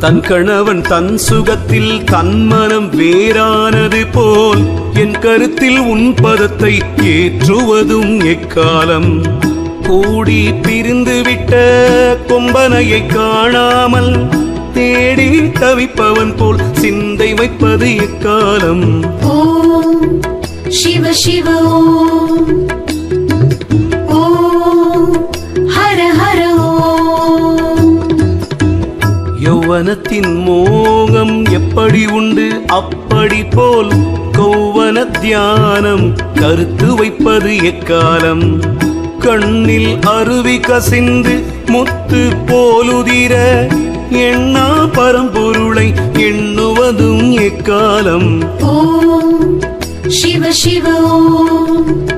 தன் கணவன் தன் சுகத்தில் தன் மனம் வேறானது போல் என் கருத்தில் உன் பதத்தை ஏற்றுவதும் எக்காலம். கூடி பிரிந்துவிட்ட கொம்பனையை காணாமல் தேடி தவிப்பவன் போல் சிந்தை வைப்பது எக்காலம். ஓம் சிவ சிவ ஓம். யௌவனத்தின் மோகம் எப்படி உண்டு? அப்படி போல் கௌவன தியானம் கருத்து வைப்பது எக்காலம்? கண்ணில் அருவி கசிந்து முத்து போலுதிர எண்ணா பரம்பொருளை எண்ணுவதும் எக்காலம்? ஓம் சிவ சிவ ஓம்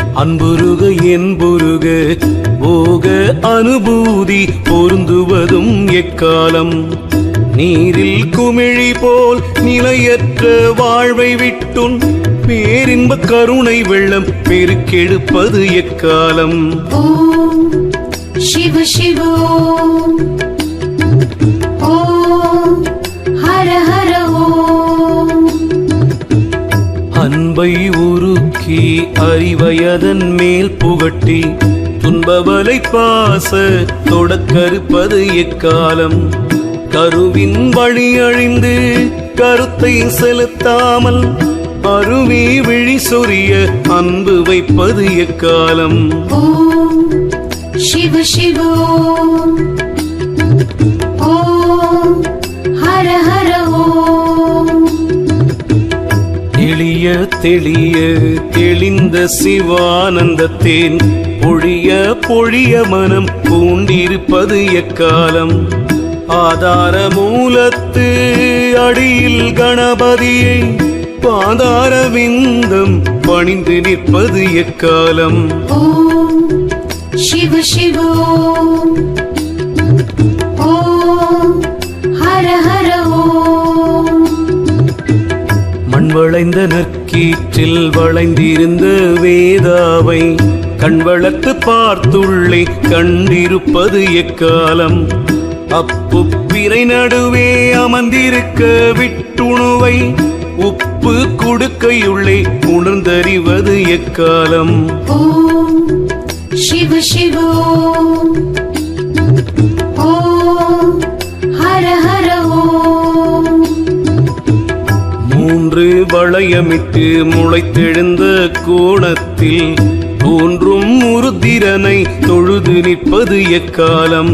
அன்புருக என்புருக போக அனுபூதி பொருந்துவதும் எக்காலம். நீரில் குமிழி போல் நிலையற்ற வாழ்வை விட்டுன் பேரின்ப கருணை வெள்ளம் பெருக்கெடுப்பது எக்காலம். சிவ சிவோ. அறிவயதன் மேல் புகட்டி துன்பவலை பாச தொடக்கருப்பது எக்காலம்? கருவின் வழி அழிந்து கருத்தை செலுத்தாமல் அருவி விழி சொரிய அன்பு வைப்பது எக்காலம்? ஓம் சிவ சிவோ. ஓம் தெளிய தெளிய தெளிந்த சிவானந்தத்தேன். பொழிய பொழிய மனம் பூண்டிருப்பது எக்காலம்? ஆதார மூலத்து அடியில் கணபதியை பாதார விந்தம் பணிந்து நிற்பது எக்காலம்? ஓம் சிவ சிவோ மண் வளைந்த நற்கீற்றில் வளைந்திருந்த வேதாவை கண்வளர்த்து பார்த்துள்ளே கண்டிருப்பது எக்காலம்? அப்பு பிறை நடுவே அமர்ந்திருக்க விட்டுணுவை உப்பு கொடுக்கையுள்ளே உணர்ந்தறிவது எக்காலம்? ஓம் சிவ சிவோ ஒன்று வளையமிட்டு முளைத்தெழுந்த கோணத்தில் தோன்றும் உருத்திரனை தொழுது நிற்பது எக்காலம்.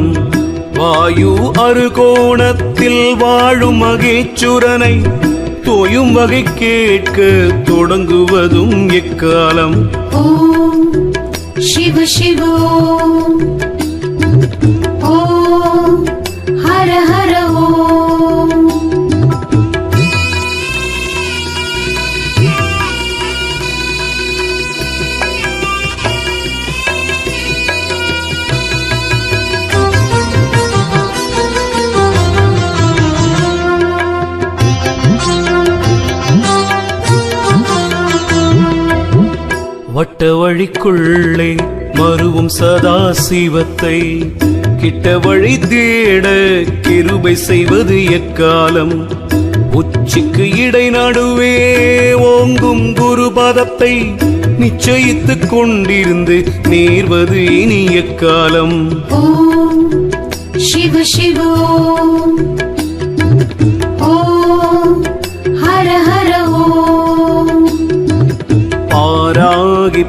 வாயு அருகோணத்தில் வாழும் மகேச்சுரனை தோயும் வகை கேட்க தொடங்குவதும் எக்காலம். சிவ சிவோ. ஓ ஓம் ஹர வட்ட வழிக்குள்ளே மருவும் சதா சிவத்தை கிட்ட வழி தேட கிருபை செய்வது எக்காலம்? உச்சிக்கு இடை நடுவே ஓங்கும் குருபதத்தை நிச்சயித்துக் கொண்டிருந்து நேர்வது இனி எக்காலம்? சிவ சிவோ. ஓம் ஹர ஹர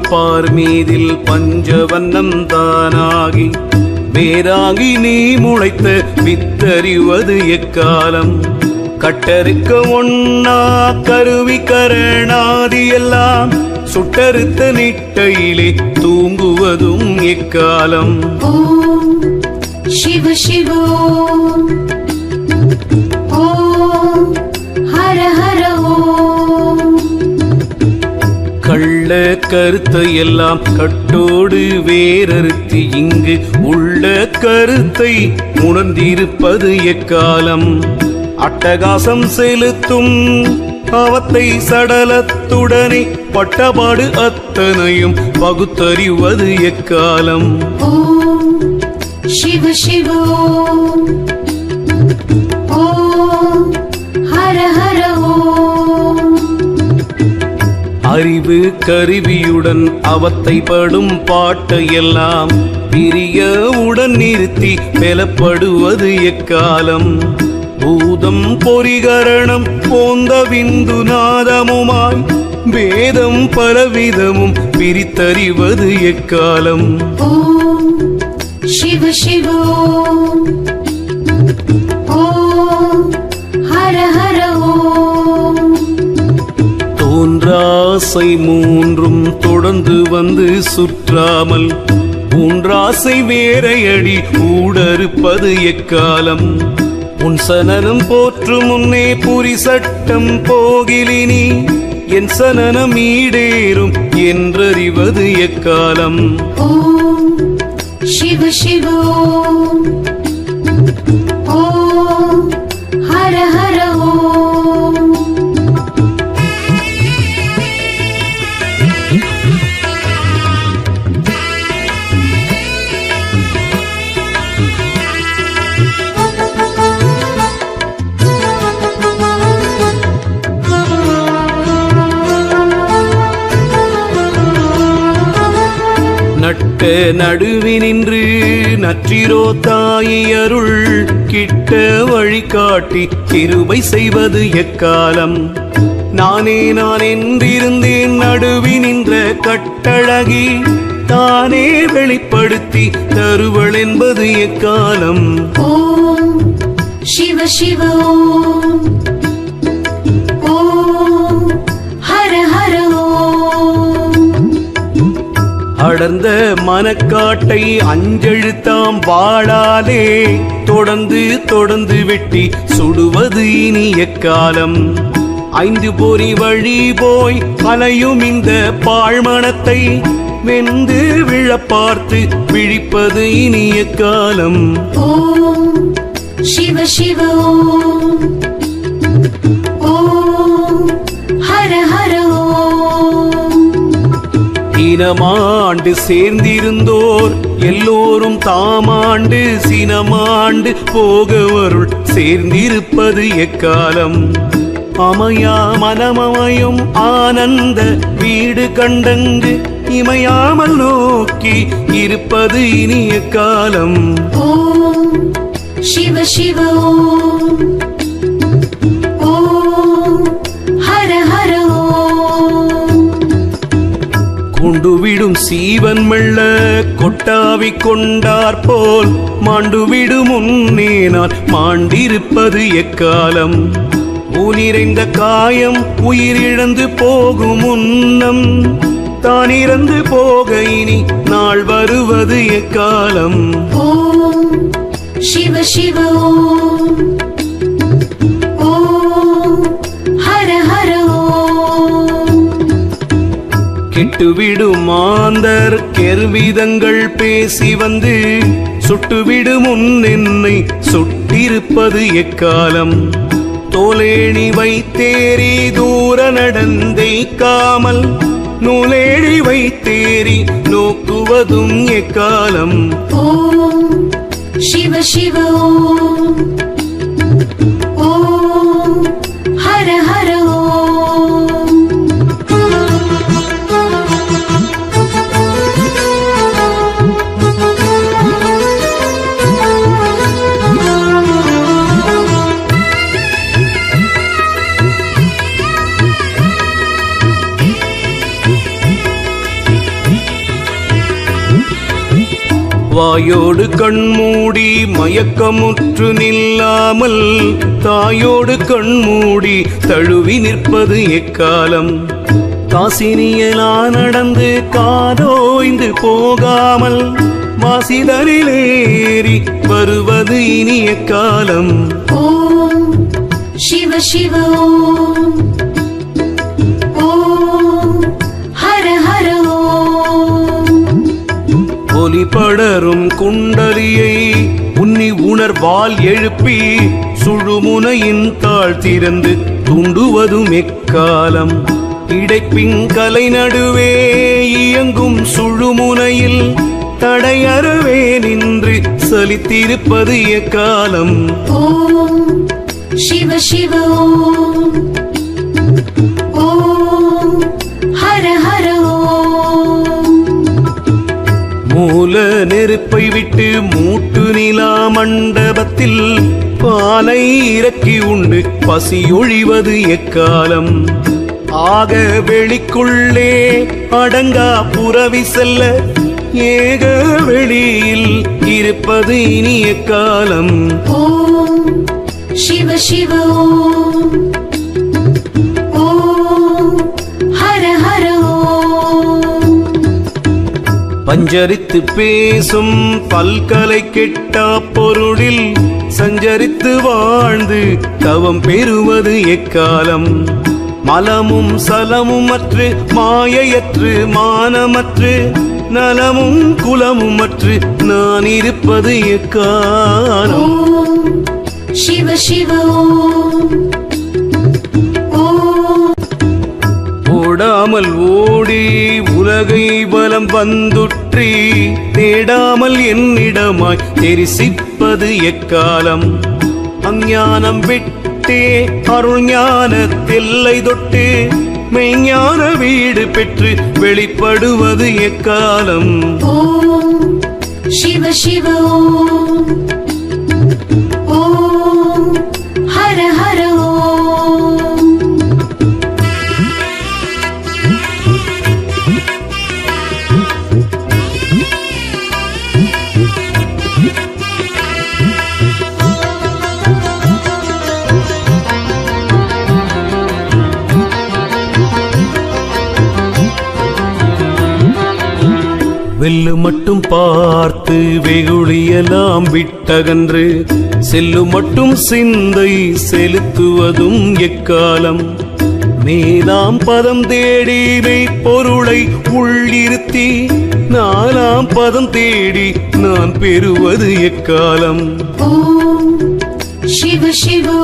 பார் மீதில் பஞ்சவண்ணம் தானாகி வேறாகி நீ முளைத்த வித்தறிவது எக்காலம்? கட்டறுக்க ஒன்னா கருவி கரணாதி எல்லாம் சுட்டறுத்த நிட்டையிலே தூங்குவதும் எக்காலம்? ஓம் சிவ சிவோ. உள்ள கருத்தை எல்லாம் கட்டோடு வேறறுத்து இங்கு உள்ள கருத்தை உணர்ந்திருப்பது எக்காலம்? அட்டகாசம் செலுத்தும் அவத்தை சடலத்துடனே பட்டபாடு அத்தனையும் பகுத்தறிவது எக்காலம்? சிவ சிவோ ஓம் ஹர ஹர அறிவு கருவியுடன் அவத்தை படும் பாட்டையெல்லாம் பிரியவுடன் நிறுத்தி பெலப்படுவது எக்காலம்? பூதம் பொறிகரணம் போந்த விந்து நாதமுமாய் வேதம் பலவிதமும் பிரித்தறிவது எக்காலம்? ஓம் சிவ சிவோ. தோன்றாசை மூன்றும் தொடர்ந்து வந்து சுற்றாமல் மூன்றாசை வேறையடி ஊடறுப்பது எக்காலம்? உன் சனனம் போற்று முன்னே புரி சட்டம் போகிலினி என் சனனம் ஈடேறும் என்றறிவது எக்காலம்? ஓம் சிவ சிவோ ஓ நடுவினின்று நற்றிரோ தாயருள் கிட்ட வழிகாட்டி கிருபை செய்வது எக்காலம்? நானே நான் என்றிருந்தேன் நடுவினின்ற கட்டழகி தானே வெளிப்படுத்தி தருவள் என்பது எக்காலம்? ஓம் சிவ சிவ ஓம். ஓம் அடர்ந்த மனக்காட்டை அஞ்செழுத்தாம் வாழாலே. தொடர்ந்து தொடர்ந்து வெட்டி சுடுவது இனி எக்காலம்? ஐந்து பொறி வழி போய் அலையும் இந்த பாழ்மணத்தை வெந்து விழ பார்த்து விழிப்பது இனிய காலம் ஓம் சிவ சிவ ஓம். சினமாண்டு சேர்ந்திருந்தோர் எல்லோரும் தாமாண்டு சினமாண்டு போகவருள் சேர்ந்திருப்பது எக்காலம். அமையா மனமமையும் ஆனந்த வீடு கண்டங்கு இமையாமல் நோக்கி இருப்பது இனிய காலம். ஓம் சிவ சிவ ஓம். ஓம் சீவன் மெல்ல கொட்டாவி கொண்டார் போல் மாண்டுவிடு முன்னே நான் மாண்டிருப்பது எக்காலம்? ஊனிறைந்த காயம் உயிரிழந்து போகும் முன்னம் தான் இறந்து போக இனி நாள் வருவது எக்காலம்? ஓம் சிவ சிவ ஓம் ஓம். கெட்டுவிடும் மாந்தர் கெருவிதங்கள் பேசி வந்து சுட்டுவிடும் முன் என்னை சுட்டிருப்பது எக்காலம்? தோலேணி வைத்தேறி தூர நடந்தைக்காமல் நூலேழி வைத்தேறி நோக்குவதும் எக்காலம்? ஓம் சிவ சிவ ஓம் ஓம். வாயோடு கண்மூடி மயக்கமுற்று நில்லாமல் தாயோடு கண்மூடி தழுவி நிற்பது எக்காலம்? காசினியலா நடந்து காதோய்ந்து போகாமல் வாசிதரிலேறி வருவது இனிய காலம். ஓம் சிவ சிவ ஓம். படரும் குண்டலியை உன்னி உணர்வால் எழுப்பி சுழுமுனையின் தாழ் திறந்து துண்டுவதும் எக்காலம். இடைப்பிங்கலை நடுவே இயங்கும் சுழுமுனையில் தடையறவே நின்று சலித்திருப்பது எக்காலம். ஓம் சிவ சிவ ஓம் சூல நெருப்பை விட்டு மூட்டு நிலா மண்டபத்தில் பாலை இறக்கி உண்டு. பசி ஒழிவது எக்காலம்? ஆக வெளிக்குள்ளே அடங்கா புறவி செல்ல ஏக வெளியில் இருப்பது இனிய காலம். ஓ சிவ சிவ ஓம். பஞ்சரித்து பேசும் பல்கலை கெட்டா பொருளில் சஞ்சரித்து வாழ்ந்து தவம் பெறுவது எக்காலம்? மலமும் சலமும் அற்று மாயையற்று மானமற்று நலமும் குலமுமற்று நான் இருப்பது எக்காலம்? சிவ சிவ ஓடாமல் ஓடி உலகை பலம் வந்துற்றி தேடாமல் என்னிடமாய் தெரிசிப்பது எக்காலம்? அஞ்ஞானம் விட்டே அருள் ஞானத்தெல்லை தொட்டு மெய்ஞான வீடு பெற்று வெளிப்படுவது எக்காலம்? ஓம் சிவ சிவ ஓம். விட்டகன்று செல்லு மட்டும் சிந்தை செலுத்துவதும் எக்காலம். நீலாம் பதம் தேடி வை பொருளை உள்ளிருத்தி நாலாம் பதம் தேடி நான் பெறுவது எக்காலம். சிவ சிவோ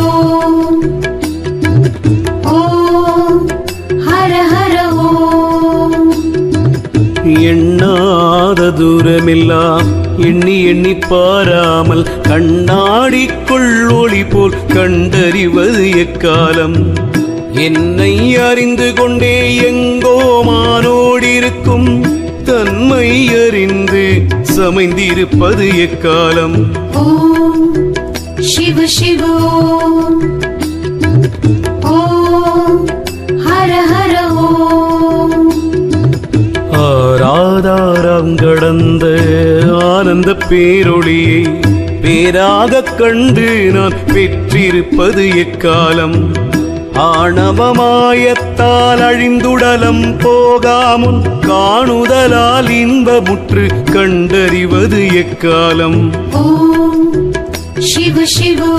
எண்ணாத தூரமில்லா எண்ணி எண்ணி பாராமல் கண்ணாடிக்குள் ஒளி போல் கண்டறிவது எக்காலம்? என்னை அறிந்து கொண்டே எங்கோ மானோடிருக்கும் தன்மை அறிந்து சமைந்திருப்பது எக்காலம்? சிவ சிவோ. கடந்த அந்த பேரொளியை பேராக கண்டு நான் பெற்றிருப்பது எக்காலம்? ஆணவமாயத்தால் அழிந்துடலம் போகாமுன் காணுதலால் இன்பமுற்று கண்டறிவது எக்காலம்? சிவ சிவோ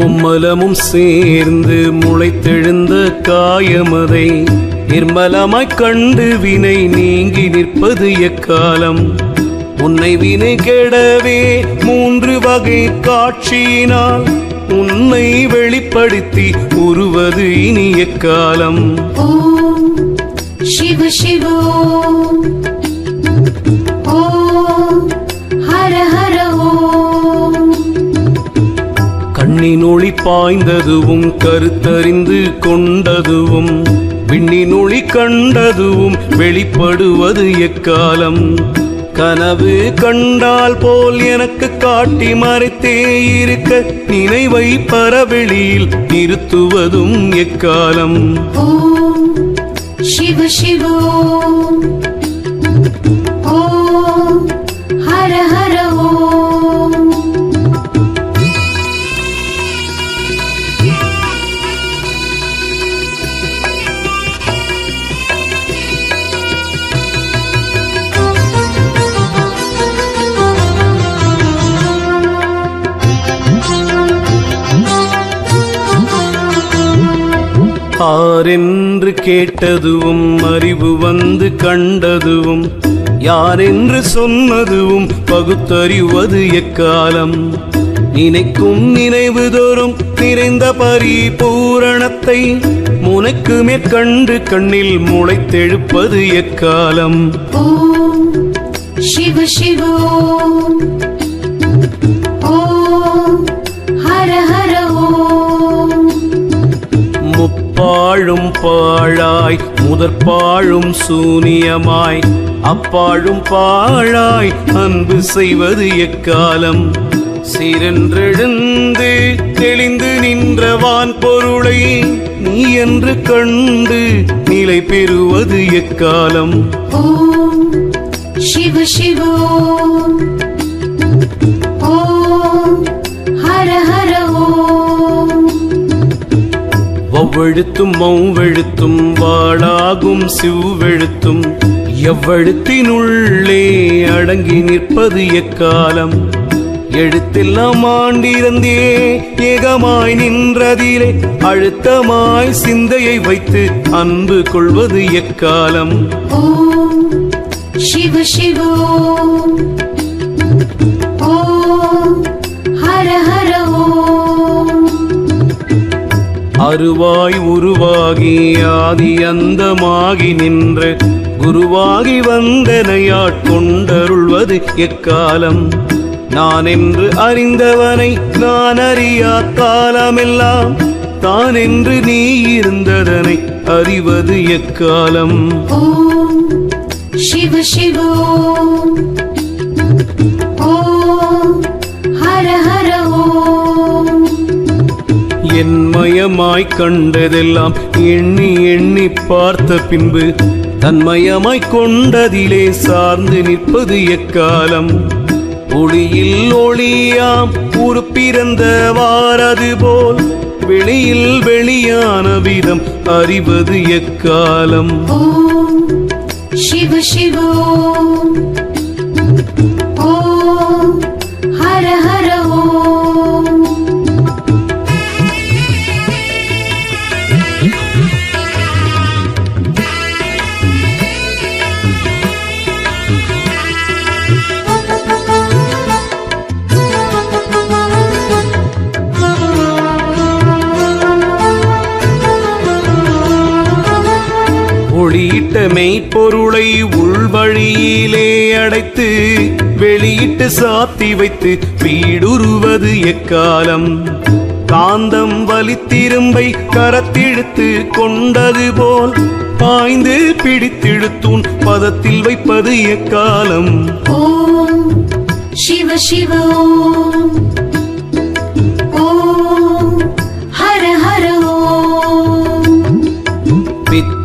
மும்மும் மலமும் சேர்ந்து முளைத்தெழுந்த காயமதை. நிர்மலமாய் கண்டு வினை நீங்கி நிற்பது எக்காலம். உன்னை வினை கெடவே மூன்று வகை காட்சியினால். உன்னை வெளிப்படுத்தி உருவது இனி எக்காலம். சிவ சிவோ. பாய்ந்ததுவும் கருத்தறிந்து கொண்டதுவும் விண்ணினொளி கண்டதுவும் வெளிப்படுவது எக்காலம்? கனவு கண்டால் போல் எனக்கு காட்டி மறைத்தே இருக்க நினைவை பரவெளியில் நிறுத்துவதும் எக்காலம்? சிவ சிவோ யாரென்று கேட்டதுவும் அறிவு வந்து கண்டதுவும் யாரென்று சொன்னதுவும் பகுத்தறிவது எக்காலம்? நினைக்கும் நினைவு தோறும் நிறைந்த பரிபூரணத்தை முனைக்கு மேற்கண்டு கண்ணில் முளைத்தெழுப்பது எக்காலம்? ஓம் சிவ சிவோ பாழாய் முதற் பாழும் சூனியமாய் அப்பாழும் பாழாய் அன்பு செய்வது எக்காலம்? சிறன்றெழுந்து தெளிந்து நின்றவான் பொருளை நீ என்று கண்டு நிலை பெறுவது எக்காலம்? ஓம் சிவ சிவோ வவ்வெழுத்தும் மௌவெழுத்தும் வாழாகும் சிவ்வெழுத்தும். எவ்வெழுத்தினுள்ளே அடங்கி நிற்பது எக்காலம்? எழுத்தெல்லாம் ஆண்டிருந்தே ஏகமாய் நின்றதிலே அழுத்தமாய் சிந்தையை வைத்து அன்பு கொள்வது எக்காலம்? சிவ சிவோ ஓம் ஹர ஹர அருவாய் உருவாகி ஆதி அந்தமாகி நின்று குருவாகி வந்தனையாட்கொண்டருள்வது எக்காலம்? நான் என்று அறிந்தவனை நான் அறியா காலமெல்லாம். தான் என்று நீ இருந்ததனை அறிவது எக்காலம்? ஓம் சிவ சிவோ. ஓம் என்மயமாய் கண்டதெல்லாம் எண்ணி எண்ணி பார்த்த பின்பு தன்மயமாய் கொண்டதிலே சார்ந்து நிற்பது எக்காலம்? ஒளியில் ஒளியாம் உருப்பிறந்த வாரது போல் வெளியில் வெளியான விதம் அறிவது எக்காலம்? சிவ சிவோ வெளியிட்ட மெய்ப்பொருளை உள்வழியிலே அடைத்து வெளியிட்டு சாத்தி வைத்து வீடுருவது எக்காலம்? காந்தம் வலித்திரும்பை கரத்திழுத்து கொண்டது போல் பாய்ந்து பிடித்திழுத்தூன் பதத்தில் வைப்பது எக்காலம்? ஓம் சிவ சிவ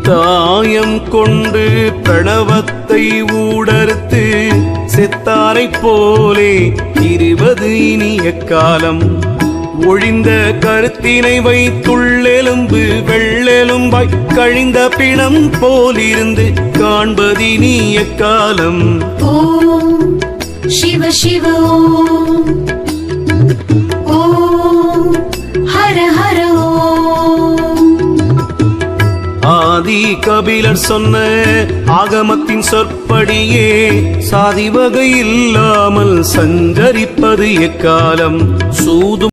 தாயம் கொண்டு பிரணவத்தை ஊடறுத்து செத்தாரைப் போலே இருவது இனிய காலம். ஒழிந்த கருத்தினை வைத்துள்ளெலும்பு வெள்ளெலும்பாய் கழிந்த பிணம் போலிருந்து காண்பதினிய காலம். ஓ சிவ சிவ ஓம் ஓம். ஆதி கபிலர் சொன்ன ஆகமத்தின் சொற்படியே சாதி வகை இல்லாமல் சஞ்சரிப்பது எக்காலம்? சூதும்